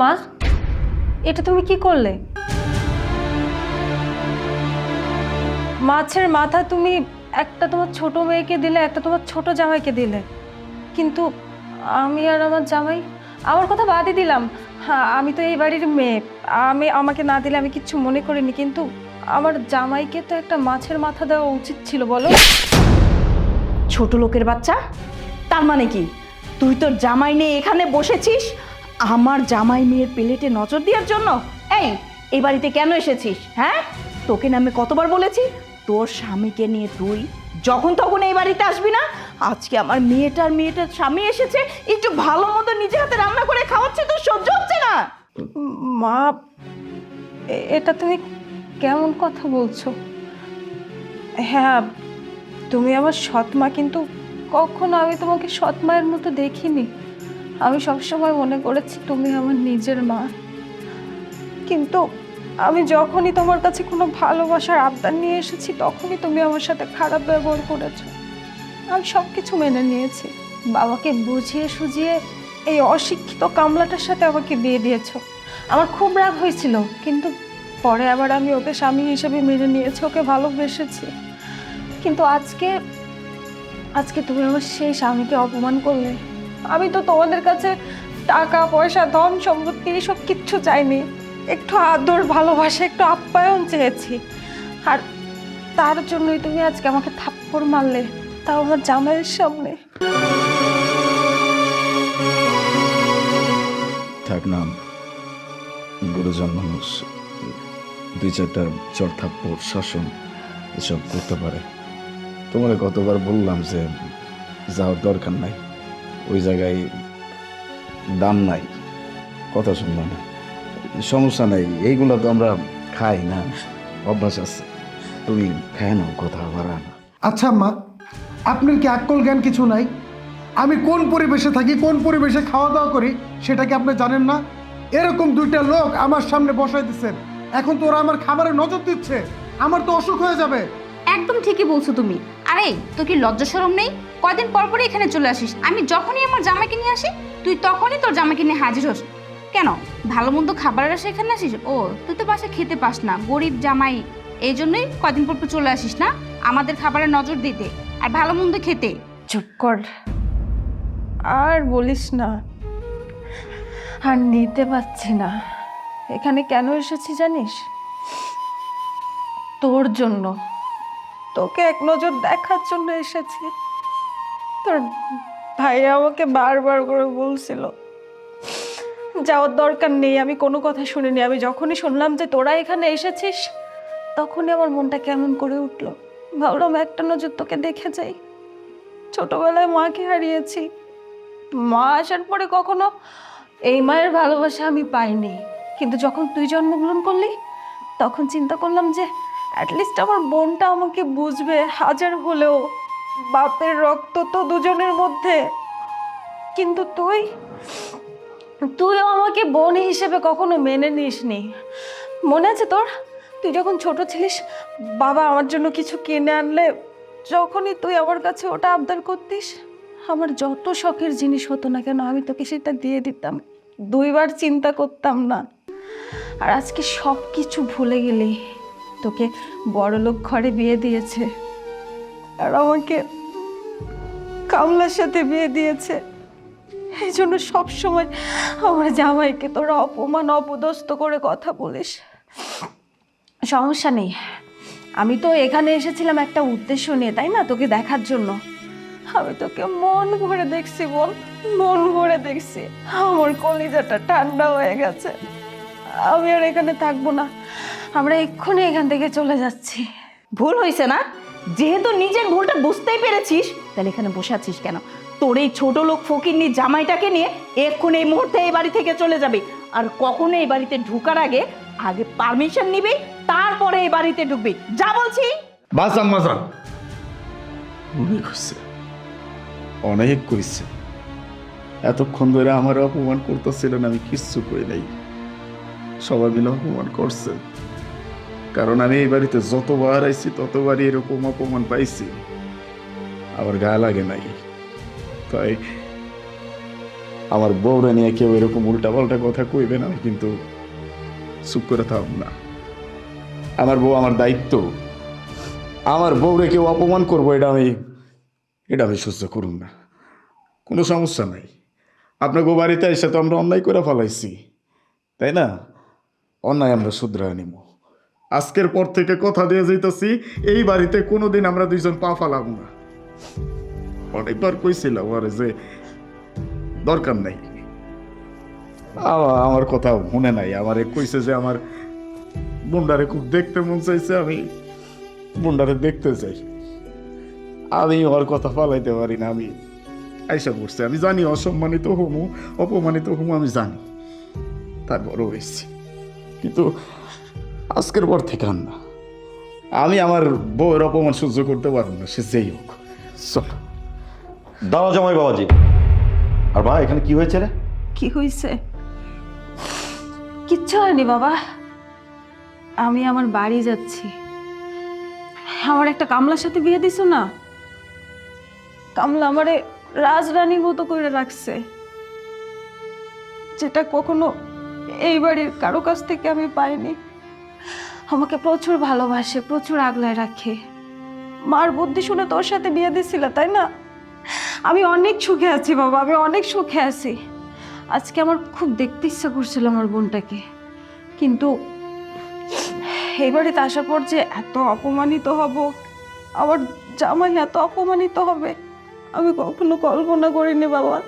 মা, এটা তুমি কি করলে? মাছের মাথা তুমি একটা তোমার ছোট মেয়েকে দিলে, একটা তোমার ছোট জামাইকে দিলে। কিন্তু আমি আর আমার জামাই, আমার কথা বাদই দিলাম। হ্যাঁ আমি তো এই বাড়ির মেয়ে। আমি, আমাকে না দিলে আমি কিচ্ছু মনে করিনি, কিন্তু আমার জামাইকে তো একটা মাছের মাথা দেওয়া উচিত ছিল, বলো। ছোট লোকের বাচ্চা? তার মানে কি? তুই তোর জামাই নিয়ে এখানে বসেছিস? আমার জামাই মেয়ের প্লেটে নজর দেওয়ার জন্য? এই এই বাড়িতে কেন এসেছিস হ্যাঁ? তোকে না আমি কতবার বলেছি, তোর স্বামীকে নিয়ে তুই যখন তখন এই বাড়িতে আসবি না? আজকে আমার মেয়েটার মেয়েটার স্বামী এসেছে, একটু ভালো মতো নিজে হাতে রান্না করে খাওয়াচ্ছে তো সহ্য হচ্ছে না। মা এটা তুমি কেমন কথা বলছো? হ্যাঁ তুমি আমার সৎ মা, কিন্তু কখনো আমি তোমাকে সৎ মায়ের মতো দেখিনি। আমি সবসময় মনে করেছি তুমি আমার নিজের মা। কিন্তু আমি যখনই তোমার কাছে কোনো ভালোবাসার আবদার নিয়ে এসেছি, তখনই তুমি আমার সাথে খারাপ ব্যবহার করেছ। আমি সব কিছু মেনে নিয়েছি। বাবাকে বুঝিয়ে সুঝিয়ে এই অশিক্ষিত কামলাটার সাথে আমাকে বিয়ে দিয়েছ। আমার খুব রাগ হয়েছিল, কিন্তু পরে আবার আমি ওকে স্বামী হিসেবে মেনে নিয়েছি, ওকে ভালোবেসেছি। কিন্তু আজকে আজকে তুমি আমার সেই স্বামীকে অপমান করলে। আমি তো তোমাদের কাছে টাকা, পয়সা, ধন, সম্পত্তি এসব কিচ্ছু চাইনি। একটু আদর, ভালোবাসা, একটু আপ্যায়ন চেয়েছি। আর তার জন্যই তুমি আজকে আমাকে থাপ্পড় মারলে, তাও আমার জামাইয়ের সামনে। থাক গুরুজন মানুষ দুই চারটা চর থাপ্পড়, শাসন, এসব করতে পারে। তোমার কতবার বললাম যে যাওয়ার দরকার নাই। ওই জায়গায় দাম নাই, কথা শুনলো না। সমস্যা নাই, এইগুলো তো আমরা খাই না, অভ্যাস আছে। তুমি খায় নাও, কথা বাড়া না। আচ্ছা মা আপনার কি আক্কল জ্ঞান কিছু নাই? আমি কোন পরিবেশে থাকি, কোন পরিবেশে খাওয়া দাওয়া করি, সেটা কি আপনি জানেন না? এরকম দুইটা লোক আমার সামনে বসাই দিচ্ছেন। এখন তো ওরা আমার খাবারে নজর দিচ্ছে। আমার তো অসুখ হয়ে যাবে। একদম ঠিকই বলছো তুমি। আরে, তোর কি লজ্জা শরম নেই? কয়দিন পর পরই এখানে চলে আসিস। আমি যখনই আমার জামাইকে নিয়ে আসি, তুই তখনই তোর জামাইকে নিয়ে হাজির হোস। কেন? ভালো মন্দ খাবারের আসে এখানে আসিস? ও, তুই তো বাসা খেতে পাস না। গরিব জামাই, এই জন্যই কয়দিন পর পর চলে আসিস না? আমাদের খাবারে নজর দিতে আর ভালো মন্দ খেতে। চুপ কর। আর বলিস না। আর নিতে পারছি না। এখানে কেন এসেছি জানিস? তোর জন্য। তোকে এক নজর দেখার জন্য এসেছি। তোর ভাই আমাকে বারবার করে বলছিল, যাওয়ার দরকার নেই, আমি কোনো কথা শুনিনি। আমি যখনই শুনলাম যে তোরা এখানে এসেছিস, তখনই আমার মনটা কেমন করে উঠল। ভাবলাম একটা নজর তোকে দেখে যাই। ছোটবেলায় মাকে হারিয়েছি। মা আসার পরে কখনো এই মায়ের ভালোবাসা আমি পাইনি। কিন্তু যখন তুই জন্মগ্রহণ করলি, তখন চিন্তা করলাম যে অ্যাটলিস্ট আমার বোনটা আমাকে বুঝবে, হাজার হলেও। বাপের রক্ত তো দুজনের মধ্যে। কিন্তু তুই? তুইও আমাকে বোন হিসেবে কখনো মেনে নিসনি। মনে আছে তোর? তুই যখন ছোট ছিলিস, বাবা আমার জন্য কিছু কিনে আনলে যখনই তুই আমার কাছে ওটা আবদার করতিস, আমার যত শখের জিনিস হতো না কেন, আমি তোকে সেটা দিয়ে দিতাম। দুইবার চিন্তা করতাম না। আর আজকে সব কিছু ভুলে গেলি। তোকে বড়লোক ঘরে বিয়ে দিয়েছে। আর আমাকে কামলার সাথে বিয়ে দিয়েছে। এই জন্য সবসময় আমার জামাইকে তোরা অপমান, অপদস্থ করে কথা বলিস। সমস্যা নেই। আমি তো এখানে এসেছিলাম একটা উদ্দেশ্য নিয়ে, তাই না? তোকে দেখার জন্য। আমি তোকে মন ভরে দেখছি বল, মন ভরে দেখছি। আমার কলিজাটা ঠান্ডা হয়ে গেছে। আমি আর এখানে থাকব না। আমরা এক্ষুনি এখান থেকে চলে যাচ্ছি। ভুল হয়েছে না? যেহেতু নিজের ভুলটা বুঝতেই পেরেছিস তাহলে এখানে বসে আছিস কেন? তোর এই ছোট লোক ফকির ফকিরনি জামাইটাকে নিয়ে এক্ষুনি এই মুহূর্তে এই বাড়ি থেকে চলে যাবি। আর কখনো এই বাড়িতে ঢুকার আগে আগে পারমিশন নিবি তারপরে এই বাড়িতে ঢুকবি। যা বলছি! বাজান বাজান অনেক হয়েছে অনেক কইছে এতক্ষণ ধরে আমার অপমান করতেছিলেন আমি কিচ্ছু কই নাই। সবাই মিলে অপমান করছে। কারণ আমি এই বাড়িতে যতবার আইছি, ততবারই এরকম অপমান পাইছি। আবার গায়ে লাগে নাই। তাই আমার বউরে নিয়ে কেউ এরকম উল্টা পাল্টা কথা কইবে না কিন্তু চুপ করে থাকব না। আমার বউ আমার দায়িত্ব। আমার বউরে কেউ অপমান করব, এটা আমি এটা আমি সহ্য করুন না। কোনো সমস্যা নাই। আপনাকে বাড়িতে এসে তো আমরা অন্যায় করে ফেলাইছি। তাই না? অন্যায় আমরা শুধরায় নিব আজকের পর থেকে কথা দিয়ে যাইতেছি, এই বাড়িতে কোনোদিন আমরা দুইজন পা ফালাবো না। অনেকবার কইছিলাম আরে যে দরকার নাই। আমা- আমার কথা মনে নাই, আমারে কইছে যে আমার বুন্ডারে খুব দেখতে মন চাইছে, আমি বুন্ডারে দেখতে চাই। আমি ওর কথা ফালাইতে পারি না, আমি আইসা পড়ছে, আমি জানি অসম্মানিত হমু, অপমানিত হমু, আমি জানি। তারপরও হয়েছি। কিন্তু আজকের পর থেকে আর না। আমি আমার বউয়ের অপমান সহ্য করতে পারব না সে যেই হোক। চল। দাঁড়াও জামাই বাবাজি। আর ভাই এখানে কি হয়েছে রে? কি হয়েছে? কিচ্ছু হয়নি বাবা। আমি আমার বাড়ি যাচ্ছি। আমার একটা কামলার সাথে বিয়ে দিছো না? কামলা আমারে রাজরানীর মতো করে রাখছে। যেটা কখনো এই বাড়ির কারও কাছ থেকে আমি পাইনি। আমাকে প্রচুর ভালোবাসে প্রচুর আগলায় রাখে। মার বুদ্ধি শুনে তোর সাথে বিয়ে দিছিল তাই না? আমি অনেক সুখে আছি বাবা আমি অনেক সুখে আছি। আজকে আমার খুব দেখতে ইচ্ছা করছিল আমার বোনটাকে। কিন্তু এই বাড়িতে আসার পর যে এত অপমানিত হব আমার জামাই এত অপমানিত হবে আমি কখনো কল্পনা করিনি বাবা।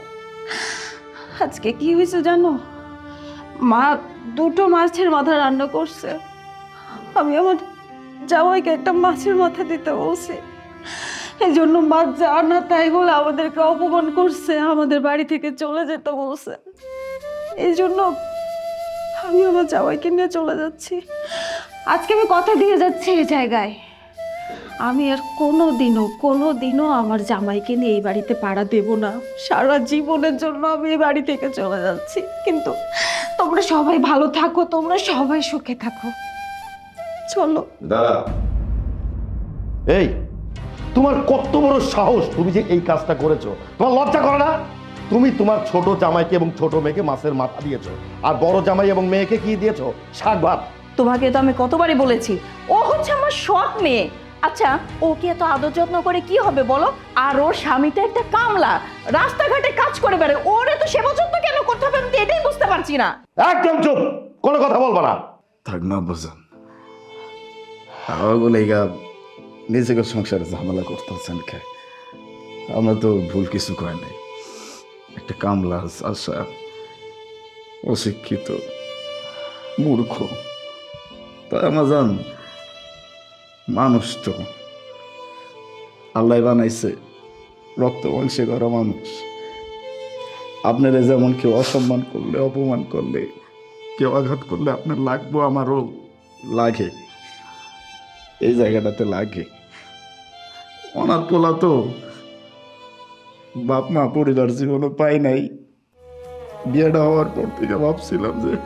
আজকে কি হয়েছে জানো? মা দুটো মাছের মাথা রান্না করছে। আমি আমার জামাইকে একটা মাছের মাথা দিতে বলছি। এই জন্য মা যা না তাই বলে আমাদেরকে অপমান করছে, আমাদের বাড়ি থেকে চলে যেতে বলছে। এই জন্য আমি আমার জামাইকে নিয়ে চলে যাচ্ছি। আজকে আমি কথা দিয়ে যাচ্ছি এই জায়গায়। আমি আর কোনো দিনও কোনো দিনও আমার জামাইকে নিয়ে এই বাড়িতে পাড়া দেব না। সারা জীবনের জন্য আমি এই বাড়ি থেকে চলে যাচ্ছি। কিন্তু তোমরা সবাই ভালো থাকো তোমরা সবাই সুখে থাকো। চলো। দাঁড়া এই তোমার কত বড় সাহস তুমি যে এই কাজটা করেছ। তোমার লজ্জা করে না। তুমি তোমার ছোট জামাইকে এবং ছোট মেয়েকে মাছের মাথা দিয়েছ। আর বড় জামাই এবং মেয়েকে কি দিয়েছ? শাক ভাত তোমাকে তো আমি কতবারই বলেছি ও হচ্ছে আমার সৎ মেয়ে। আচ্ছা ওকে এত আদর যত্ন করে কি হবে বলো? আর ওর স্বামীটা একটা কামলা। রাস্তাঘাটে কাজ করে বেড়ায়। ওর এত সেবা যত্ন কেন করতে হবে আমি তো এটাই বুঝতে পারছি না। একদম চুপ। কোনো কথা বলবা না। থাক না বোঝান আমাগুলো এইগা নিজেকে সংসারে ঝামেলা করতেছেন কে? আমরা তো ভুল কিছু কয় নাই। একটা কামলা আশা অশিক্ষিত মূর্খ। তাই আমার জান মানুষ তো। আল্লাহ বানাইছে, রক্ত মাংসে করা মানুষ। আপনারা যেমন কেউ অসম্মান করলে, অপমান করলে, কেউ আঘাত করলে আপনার লাগবো আমারও লাগে। এই জায়গাটাতে লাগে। অনাথ পোলা তো বাপ মা পরিবার জীবনও পাই নাই। বিয়েটা হওয়ার পর থেকে ভাবছিলাম যে,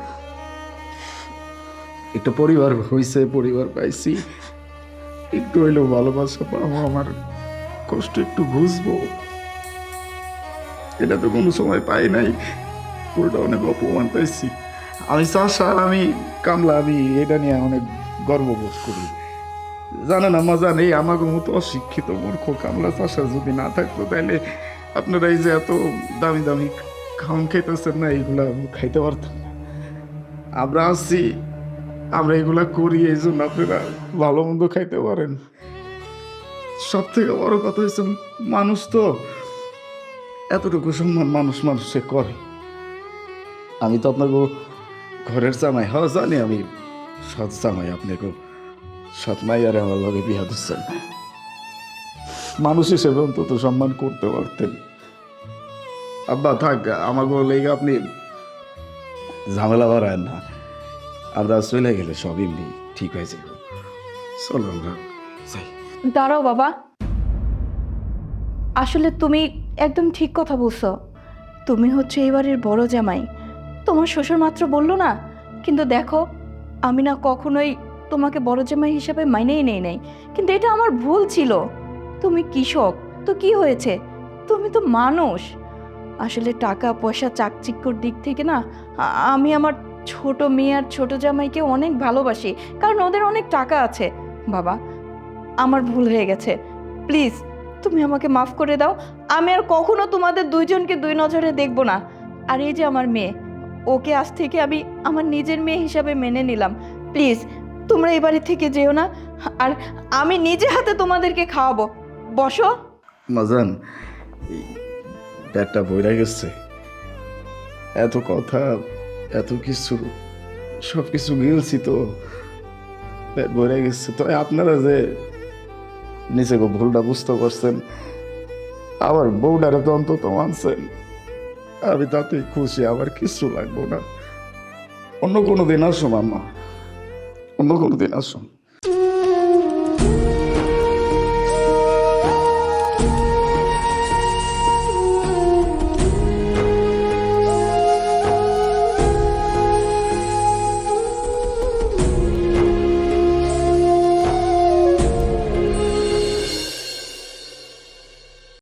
একটা পরিবার হয়েছে পরিবার পাইছি। একটু হইলেও ভালোবাসা পাবো, আমার কষ্ট একটু বুঝব। এটা তো কোনো সময় পাই নাই, পুরোটা অনেক অপমান পাইছি। আমি চাষা আমি কামলা, আমি এটা নিয়ে অনেক গর্ববোধ করি। জানেন আমার জানে আমাকে মতো অশিক্ষিত মূর্খ কামলা চাষা যদি না থাকতো তাহলে আপনারা এই যে এত দামি দামি খাওয়ান খাইতেছেন না, এইগুলা খাইতে পারতাম না। আমরা আসছি আমরা এগুলা করি, এই জন্য আপনারা ভালো মন্দ খাইতে পারেন। সব থেকে বড় কথা হচ্ছে মানুষ তো এতটুকু সম্মান মানুষ মানুষে করে। আমি তো আপনাকে ঘরের জামাই হওয়া জানি, আমি সৎ জামাই, আপনাকে সৎ মাইয়ারে আমার লগে বিয়া দিচ্ছেন। মানুষ হিসেবে অন্তত সম্মান করতে পারতেন। আব্বা, থাক, আমাকে লেগে আপনি ঝামেলা বাড়ায় না। আমরা চলে গেলে সব এমনি ঠিক হয়ে যাবে। চলো আমরা দাঁড়াও বাবা। আসলে তুমি একদম ঠিক কথা বলছো। তুমি হচ্ছে এই বাড়ির বড় জামাই। তোমার শ্বশুর মাত্র বলল না, কিন্তু দেখো, আমি না কখনোই তোমাকে বড় জামাই হিসাবে মাইনেই নেই নাই। কিন্তু এটা আমার ভুল ছিল। তুমি কৃষক, তো কি হয়েছে? তুমি তো মানুষ। আসলে টাকা, পয়সা, চাকচিক্যর দিক থেকে না আমি আমার ছোট মেয়ে আর ছোট জামাইকে অনেক ভালোবাসি, কারণ ওদের অনেক টাকা আছে। বাবা, আমার ভুল হয়ে গেছে। প্লিজ, তুমি আমাকে মাফ করে দাও। আমি আর কখনো তোমাদের দুইজনকে দুই নজরে দেখব না। আর এই যে আমার মেয়ে, ওকে আজ থেকে আমি আমার নিজের মেয়ে হিসাবে মেনে নিলাম। প্লিজ, তোমরা এই বাড়ি থেকে যেও না। আর আমি নিজে হাতে তোমাদেরকে খাওয়াবো। বসো। মাজান পেটটা বইরা গেছে। এত কথা এত কিছু সব কিছু গিলছি তো, পেট ভরে গেছে। তো আপনারা যে নিচে ভুলটা বুঝতে পারছেন আবার বউডারে তো অন্তত মানছেন। আমি তাতে খুশি আবার কিছু লাগবো না। অন্য কোনো দিন আসো মামা অন্য কোনো দিন আসো